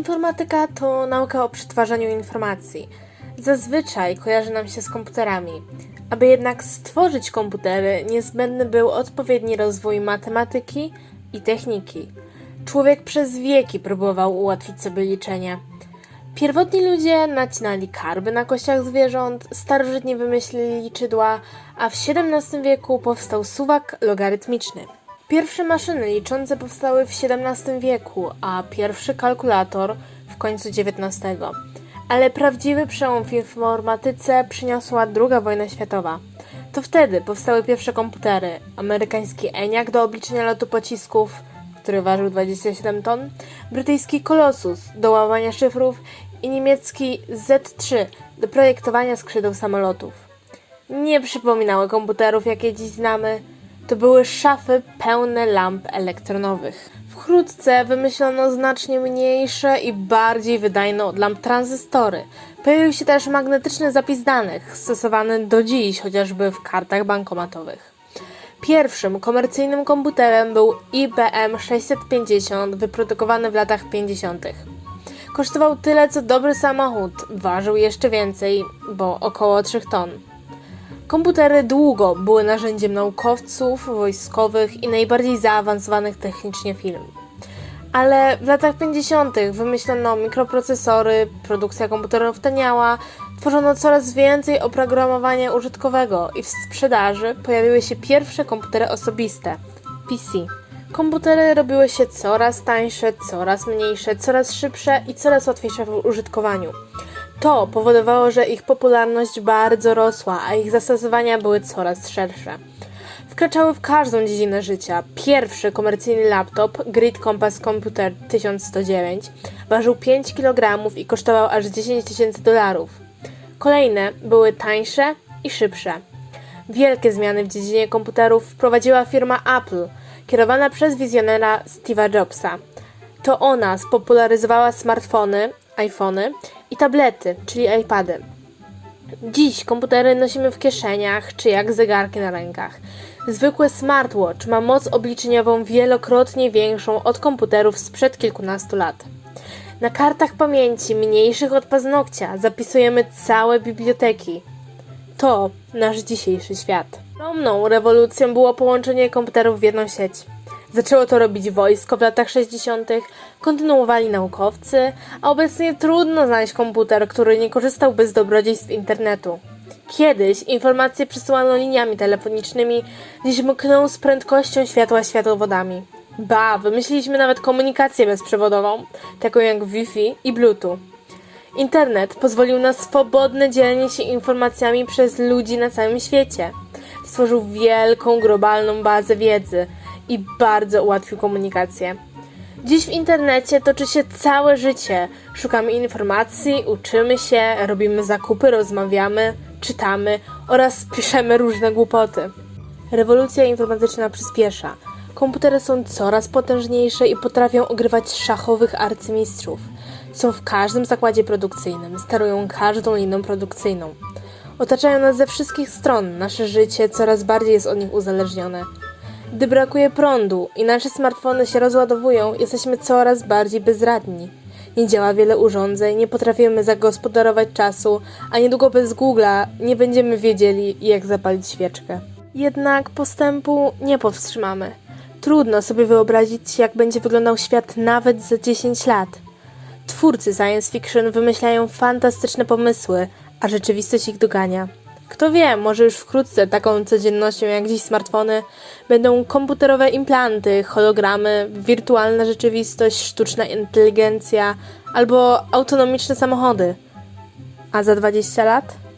Informatyka to nauka o przetwarzaniu informacji. Zazwyczaj kojarzy nam się z komputerami. Aby jednak stworzyć komputery, niezbędny był odpowiedni rozwój matematyki i techniki. Człowiek przez wieki próbował ułatwić sobie liczenie. Pierwotni ludzie nacinali karby na kościach zwierząt, starożytni wymyślili liczydła, a w XVII wieku powstał suwak logarytmiczny. Pierwsze maszyny liczące powstały w XVII wieku, a pierwszy kalkulator w końcu XIX. Ale prawdziwy przełom w informatyce przyniosła II wojna światowa. To wtedy powstały pierwsze komputery. Amerykański ENIAC do obliczenia lotu pocisków, który ważył 27 ton, brytyjski Colossus do łamania szyfrów i niemiecki Z3 do projektowania skrzydeł samolotów. Nie przypominały komputerów, jakie dziś znamy. To były szafy pełne lamp elektronowych. Wkrótce wymyślono znacznie mniejsze i bardziej wydajne od lamp tranzystory. Pojawił się też magnetyczny zapis danych, stosowany do dziś chociażby w kartach bankomatowych. Pierwszym komercyjnym komputerem był IBM 650, wyprodukowany w latach 50. Kosztował tyle co dobry samochód, ważył jeszcze więcej, bo około 3 ton. Komputery długo były narzędziem naukowców, wojskowych i najbardziej zaawansowanych technicznie firm. Ale w latach 50. wymyślono mikroprocesory, produkcja komputerów taniała, tworzono coraz więcej oprogramowania użytkowego i w sprzedaży pojawiły się pierwsze komputery osobiste PC. Komputery robiły się coraz tańsze, coraz mniejsze, coraz szybsze i coraz łatwiejsze w użytkowaniu. To powodowało, że ich popularność bardzo rosła, a ich zastosowania były coraz szersze. Wkraczały w każdą dziedzinę życia. Pierwszy komercyjny laptop, Grid Compass Computer 1109, ważył 5 kg i kosztował aż 10 tysięcy dolarów. Kolejne były tańsze i szybsze. Wielkie zmiany w dziedzinie komputerów wprowadziła firma Apple, kierowana przez wizjonera Steve'a Jobsa. To ona spopularyzowała smartfony, iPhony i tablety, czyli iPady. Dziś komputery nosimy w kieszeniach czy jak zegarki na rękach. Zwykły smartwatch ma moc obliczeniową wielokrotnie większą od komputerów sprzed kilkunastu lat. Na kartach pamięci mniejszych od paznokcia zapisujemy całe biblioteki. To nasz dzisiejszy świat. Ogromną rewolucją było połączenie komputerów w jedną sieć. Zaczęło to robić wojsko w latach 60., kontynuowali naukowcy, a obecnie trudno znaleźć komputer, który nie korzystałby z dobrodziejstw internetu. Kiedyś informacje przesyłano liniami telefonicznymi, dziś mkną z prędkością światła światłowodami. Ba, wymyśliliśmy nawet komunikację bezprzewodową, taką jak Wi-Fi i Bluetooth. Internet pozwolił na swobodne dzielenie się informacjami przez ludzi na całym świecie. Stworzył wielką globalną bazę wiedzy i bardzo ułatwił komunikację. Dziś w internecie toczy się całe życie. Szukamy informacji, uczymy się, robimy zakupy, rozmawiamy, czytamy oraz piszemy różne głupoty. Rewolucja informatyczna przyspiesza. Komputery są coraz potężniejsze i potrafią ogrywać szachowych arcymistrzów. Są w każdym zakładzie produkcyjnym, sterują każdą liną produkcyjną. Otaczają nas ze wszystkich stron, nasze życie coraz bardziej jest od nich uzależnione. Gdy brakuje prądu i nasze smartfony się rozładowują, jesteśmy coraz bardziej bezradni. Nie działa wiele urządzeń, nie potrafimy zagospodarować czasu, a niedługo bez Google'a nie będziemy wiedzieli, jak zapalić świeczkę. Jednak postępu nie powstrzymamy. Trudno sobie wyobrazić, jak będzie wyglądał świat nawet za 10 lat. Twórcy science fiction wymyślają fantastyczne pomysły, a rzeczywistość ich dogania. Kto wie, może już wkrótce taką codziennością jak dziś smartfony będą komputerowe implanty, hologramy, wirtualna rzeczywistość, sztuczna inteligencja albo autonomiczne samochody. A za 20 lat?